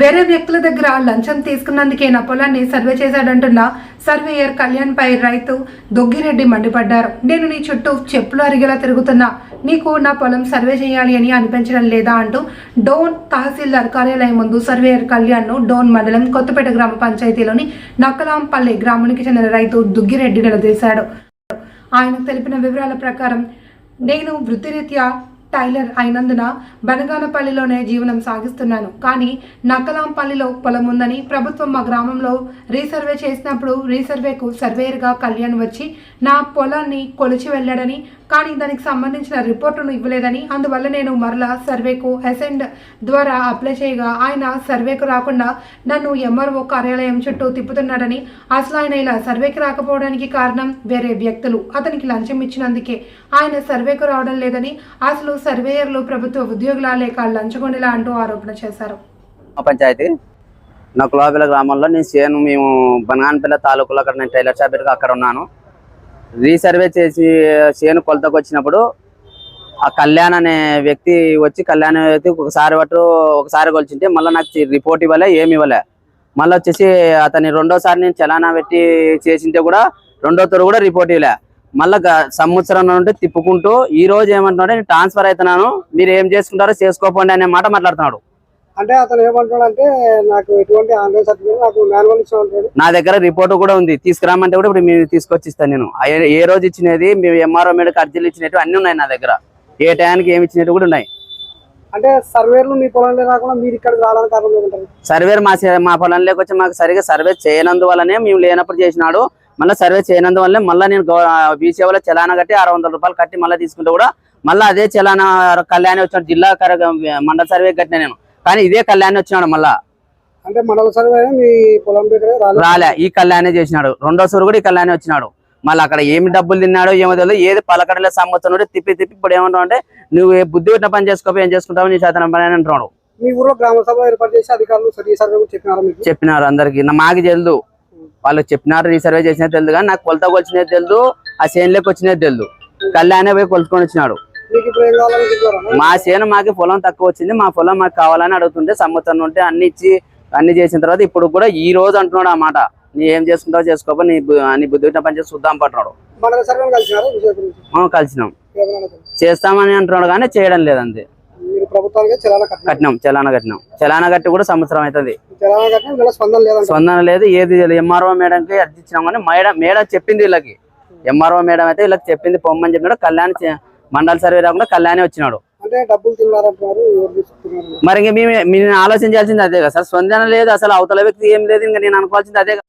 వేరే వ్యక్తుల దగ్గర లంచం తీసుకున్నందుకే నా పొలాన్ని సర్వే చేశాడంటున్న సర్వేయర్ కళ్యాణ్ పై రైతు దొగ్గిరెడ్డి మండిపడ్డారు. నేను నీ చుట్టూ చెప్పులు అరిగేలా తిరుగుతున్నా. నీకు నా పొలం సర్వే చేయాలి అని అనిపించడం లేదా అంటూ డోన్ తహసీల్దార్ కార్యాలయం ముందు సర్వేయర్ కళ్యాణ్ను డోన్ మండలం కొత్తపేట గ్రామ పంచాయతీలోని నక్కలాంపల్లి గ్రామానికి చెందిన రైతు దుగ్గిరెడ్డి నిలదీశాడు. ఆయన తెలిపిన వివరాల ప్రకారం నేను వృత్తిరీత్యా టైలర్ అయినందున బనగానపల్లిలోనే జీవనం సాగిస్తున్నాను. కానీ నక్కలాంపల్లిలో పొలం ఉందని ప్రభుత్వం మా గ్రామంలో రీసర్వే చేసినప్పుడు రీసర్వేకు సర్వేయర్గా కళ్యాణ్ వచ్చి నా పొలాన్ని కొలిచి వెళ్ళాడని కానీ దానికి సంబంధించిన రిపోర్టును ఇవ్వలేదని అందువల్ల నేను మరలా సర్వేకు అసెండ్ ద్వారా అప్లై చేయగా ఆయన సర్వేకు రాకుండా నన్ను ఎంఆర్ఓ కార్యాలయం చుట్టూ తిప్పుతున్నాడని అసలు ఆయన ఇలా సర్వేకి రాకపోవడానికి కారణం వేరే వ్యక్తులు. అతనికి లంచం ఇచ్చినందుకే ఆయన సర్వేకు రావడం లేదని అసలు సర్వేయర్లు ప్రభుత్వ ఉద్యోగులా లేక లంచగొండిలా అంటూ ఆరోపణ చేశారు. గ్రామ పంచాయతీ? నా లోపల గ్రామంలో నేను సేను మేము బనగానపల్లి తాలూకులో అక్కడ నేను టైలర్ షాప్ అక్కడ ఉన్నాను. రీసర్వే చేసి చేను కొలతకు వచ్చినప్పుడు ఆ కళ్యాణ్ అనే వ్యక్తి వచ్చి కళ్యాణ్ వ్యక్తి ఒకసారి పట్టు ఒకసారి కొలిచింటే మళ్ళీ నాకు రిపోర్ట్ ఇవ్వలే ఏమి ఇవ్వలే. మళ్ళీ వచ్చేసి అతని రెండోసారి నేను చలానా పెట్టి చేసింటే కూడా రెండో తొరు కూడా రిపోర్ట్ ఇవ్వలే. మళ్ళీ సంవత్సరం నుండి తిప్పుకుంటూ ఈ రోజు ఏమంటున్నాడు నేను ట్రాన్స్ఫర్ అవుతున్నాను మీరు ఏం చేసుకుంటారో చేసుకోపోండి అనే మాట మాట్లాడుతున్నాడు. అంటే అతను ఏమంటాడు అంటే నాకు ఎటువంటి ఆన్లైన్ సర్టిఫికేట్ నాకు మాన్యువల్ ఇచ్చామంటాడు నా దగ్గర రిపోర్ట్ కూడా ఉంది. తీసుకురామంటే కూడా ఇప్పుడు మీరు తీసుకొచ్చి ఇస్తాను నేను ఏ- రోజు ఇచ్చినది మేము ఎంఆర్ఓ మేడకు అర్జీలు ఇచ్చినట్టు అన్ని ఉన్నాయి నా దగ్గర. ఏ టయానికి ఏమి ఇచ్చినట్టు కూడా ఉన్నాయి. అంటే సర్వేలు మీ పొలంలో రాకుండా మీరు ఇక్కడికి రావడానికి కారణం ఏమంటారు సర్వేర్ మా మా పొలంలోకి వచ్చి మాకు సరిగా సర్వే చేయనందువల్లనే మేము లేనప్పుడు చేసినాడు. మళ్ళీ సర్వే చేయనందువల్లనే మళ్ళీ నేను బీసీ వల్ల చలానా కట్టి ఆరు వందల రూపాయలు కట్టి మళ్ళీ తీసుకుంటే కూడా మళ్ళీ అదే చలానా కళ్యాణి వచ్చినాడు జిల్లా మండల సర్వే కట్టిన నేను. కానీ ఇదే కళ్యాణి వచ్చినాడు మళ్ళా. అంటే మండల సర్వే మీ పొలం దగ్గర రాలేదు రాలే ఈ కళ్యాణే చేసినాడు. రెండో సూరు కూడా ఈ కళ్యాణే వచ్చినాడు. మళ్ళీ అక్కడ ఏమి డబ్బులు తిన్నాడో ఏమో తెలియదు ఏది పలకడలే సంవత్సరం తిప్పి తిప్పి ఇప్పుడు ఏమంటావు అంటే నువ్వు ఏ బుద్ధి పెట్టిన పని చేసుకోపో ఏం చేసుకుంటావు నీ చేతన పని అని అంటున్నాడు. మీ ఊర్లో గ్రామ సభ ఏర్పాటు చేసి అధికారులు చెప్పినారా చెప్పినారు అందరికి. నా మాకి తెలుదు. వాళ్ళు చెప్పినారు రీసర్వే చేసినది తెలుదు కానీ నాకు కొలతకు వచ్చినది తెలుదు ఆ చేనులోకి వచ్చినది తెలుదు. కళ్యాణే పోయి కొలుచుకొని వచ్చినాడు. మా చేను మాకి పొలం తక్కువ వచ్చింది. మా పొలం మాకు కావాలని అడుగుతుంటే సంవత్సరం ఉంటే అన్ని ఇచ్చి అన్ని చేసిన తర్వాత ఇప్పుడు కూడా ఈ రోజు అంటున్నాడు ఆ మాట. నీ ఏం చేసుకుంటావో చేసుకోపో నీ నీ బుద్ధి పని చేసి చూద్దాం మనం కలిసినాం. చేస్తామని అంటున్నాడు కానీ చేయడం కట్టినారు కట్టినాం చలానా కట్టినాం చలానా కట్టి కూడా సంవత్సరం అవుతుంది. స్పందన లేదు ఏది ఎంఆర్ఓ అర్జీ ఇచ్చినాం కానీ మేడం మేడం చెప్పింది వీళ్ళకి. ఎంఆర్ఓ మేడం అయితే వీళ్ళకి చెప్పింది పొమ్మని చెప్పినాడు. కళ్యాణ్ మండల సర్వే రాకుండా కళ్యాణే వచ్చినాడు. మరి ఇంక మేము చేయాల్సింది అదే కదా సార్. స్పందన లేదు అసలు అవతల వ్యక్తి ఏం లేదు ఇంకా నేను అనుకోవాల్సింది అదే కదా.